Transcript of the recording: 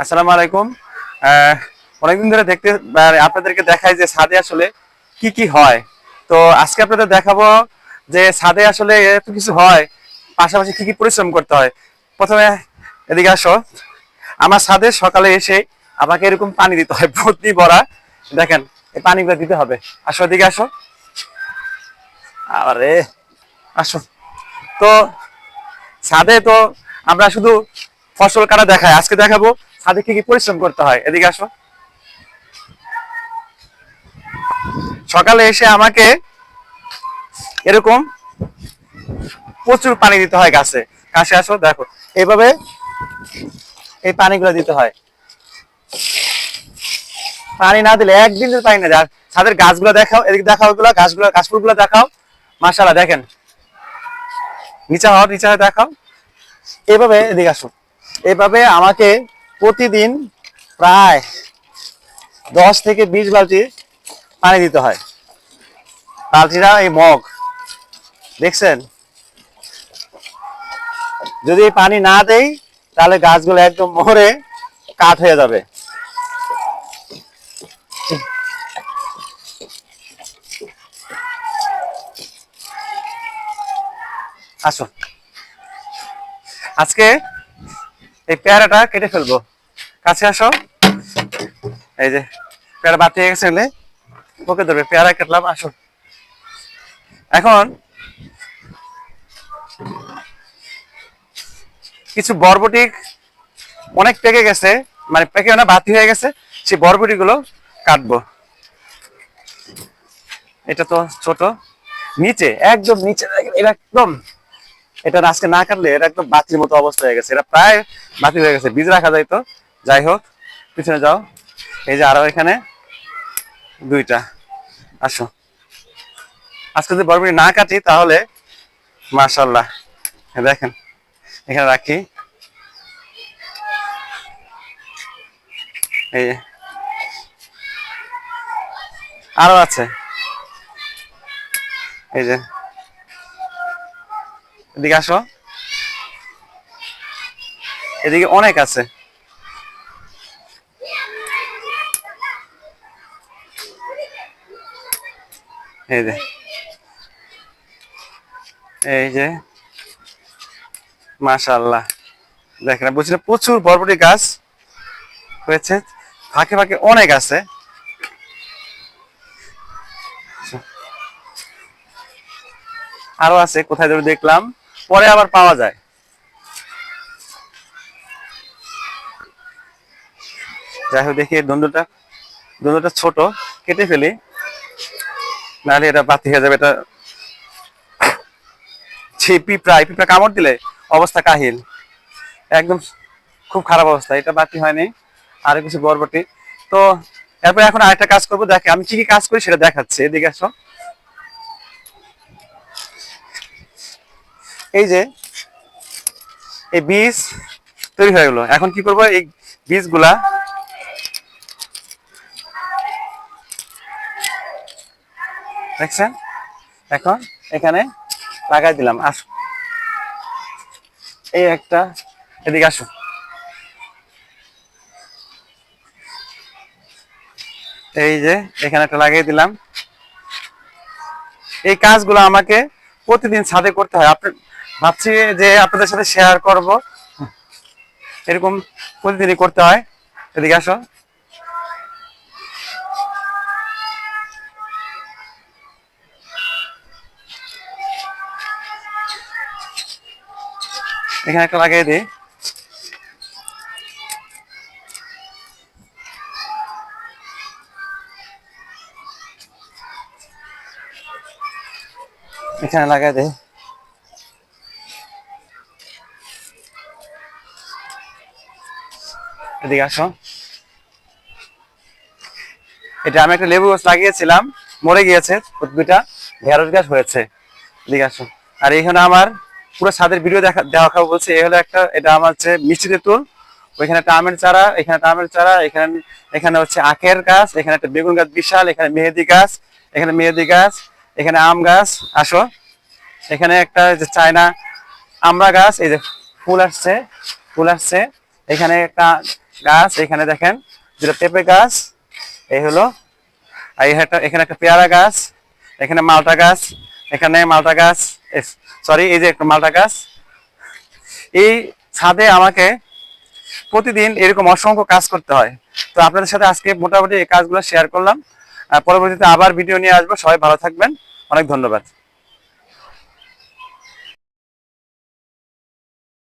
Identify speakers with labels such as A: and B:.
A: আসসালামু আলাইকুম। অনেকদিন ধরে দেখতে আপনাদেরকে দেখাই যে ছাদে আসলে কি কি হয়। তো আজকে আপনাদের দেখাবো যে ছাদে আসলে এত কিছু হয়, পাশাপাশি কি কি পরিশ্রম করতে হয়। প্রথমে এদিকে আসো। আমার ছাদে সকালে এসে আমাকে এরকম পানি দিতে হয়, ভর্তি ভরা দেখেন, এই পানিগুলো দিতে হবে। আসো এদিকে আসো। আরে, আসো। তো ছাদে তো আমরা শুধু ফসল কাটা দেখায়। আজকে দেখাবো ছাদে কি কি পরিশ্রম করতে হয়। এদিকে আসো। সকালে এসে আমাকে এরকম প্রচুর পানি দিতে হয় গাছে। গাছে আসো, দেখো। এইভাবে এই পানিগুলো দিতে হয়। পানি না দিলে একদিন পানি না আর ছাদের গাছগুলো দেখাও, এদিকে দেখাও এগুলো গাছগুলো, গাছফুলগুলো দেখাও। মাশাআল্লাহ, দেখেন। নিচে হওয়ার, নিচে দেখাও। এভাবে এদিকে আসো। এভাবে আমাকে প্রতিদিন প্রায় দশ থেকে বিশ বালতি পানি দিতে হয়। বালতিটা এই মগ। দেখছেন? যদি পানি না দেই, তাহলে গাছগুলো একদম মরে কাঠ হয়ে যাবে। আসো আজকে এই পেয়ারাটা কেটে ফেলব। কাছে আসো। এই যে, পেয়ারা বাতি হয়ে গেছে ওকে ধরবে। পেয়ারা কাটলাম আসো এখন কিছু বরবটি অনেক পেকে গেছে মানে পেকে না বাতি হয়ে গেছে। সেই বরবটি গুলো কাটবো। এটা তো ছোট। নিচে, একদম নিচে, একদম এটা আজকে না কাটলে এটা একদম বাতির মতো অবস্থা হয়ে গেছে। এটা প্রায় বাতি হয়ে গেছে। বীজ রাখা যায় তো? যাই হোক, পিছনে যাও। এই যে আরও এখানে দুইটা। আসো। আজকে যদি বরবটি না কাটি তাহলে মাশাল্লাহ দেখেন, এখানে রাখি। এই। আরও আছে। এই যে। এদিকে আসো। এদিকে অনেক আছে। এই যে। এই যে। মাশাআল্লাহ। দেখেন বুঝলে প্রচুর বরবটি গাছ হয়েছে। ফাঁকে ফাঁকে অনেক আছে। আরও আছে, কোথায় ধরে দেখলাম। পরে আবার পাওয়া যায়। যাই হোক, দেখি দ্বন্দ্বটা দ্বন্দ্বটা ছোট, কেটে ফেলি। নাহলে এটা বাতি হয়ে যাবে, এটা ছি এই পিঁপড়া কামড় দিলে অবস্থা কাহিল। একদম খুব খারাপ অবস্থা, এটা বাতি হয়নি, আর কিছু বরবটি। তো, এরপর এখন আরেকটা কাজ করব, দেখে আমি কি কি কাজ করি সেটা দেখাচ্ছি, এদিকে আসো। এই যে, এই বীজ তৈরি হয়ে গেলো। এখন কি করব? এই বীজগুলা দেখছেন? এখন এখানে লাগাই দিলাম। আস, এই একটা এদিকে আসো এই যে, এখানে একটা লাগিয়ে দিলাম। এই কাজগুলো আমাকে প্রতিদিন ছাদে করতে হয়। আপনি ভাবছি যে আপনাদের সাথে শেয়ার করব। এরকম প্রতিদিনই করতে হয়। এদিকে আসো। এখানে একটা লাগিয়ে দিই। এখানে লাগাই দে এদিকে আসো। এটা আমি একটা লেবু গাছ লাগিয়েছিলাম, মরে গিয়েছে, উদ্ভিদটা ঢেঁড়স গাছ হয়েছে। এদিকে আসো। আর এখানে আমার পুরো ছাদের ভিডিও দেখা, দেওয়া খাব বলছে। এই হলো একটা, এটা আমার হচ্ছে মিষ্টি তেঁতুল। ওইখানে একটা আমের চারা, এখানে একটা আমের চারা, এখানে এখানে হচ্ছে আখের গাছ, এখানে একটা বেগুন গাছ বিশাল, এখানে মেহেদি গাছ, এখানে মেহেদি গাছ, এখানে আম গাছ। আসো। এখানে একটা যে চায়না আমরা গাছ, এই যে ফুল আসছে ফুল আসছে। এখানে একটা গাছ, এখানে দেখেন, দুটো পেঁপে গাছ, এই হলো, আর এখানে একটা পেয়ারা গাছ, এখানে মালটা গাছ, এখানে মালটা গাছ সরি এই যে একটা মালটা গাছ। এই ছাদে আমাকে প্রতিদিন এরকম অসংখ্য কাজ করতে হয়। তো আপনাদের সাথে আজকে মোটামুটি এই কাজগুলো শেয়ার করলাম। পরবর্তীতে আবার ভিডিও নিয়ে আসব। সবাই ভালো থাকবেন। অনেক ধন্যবাদ।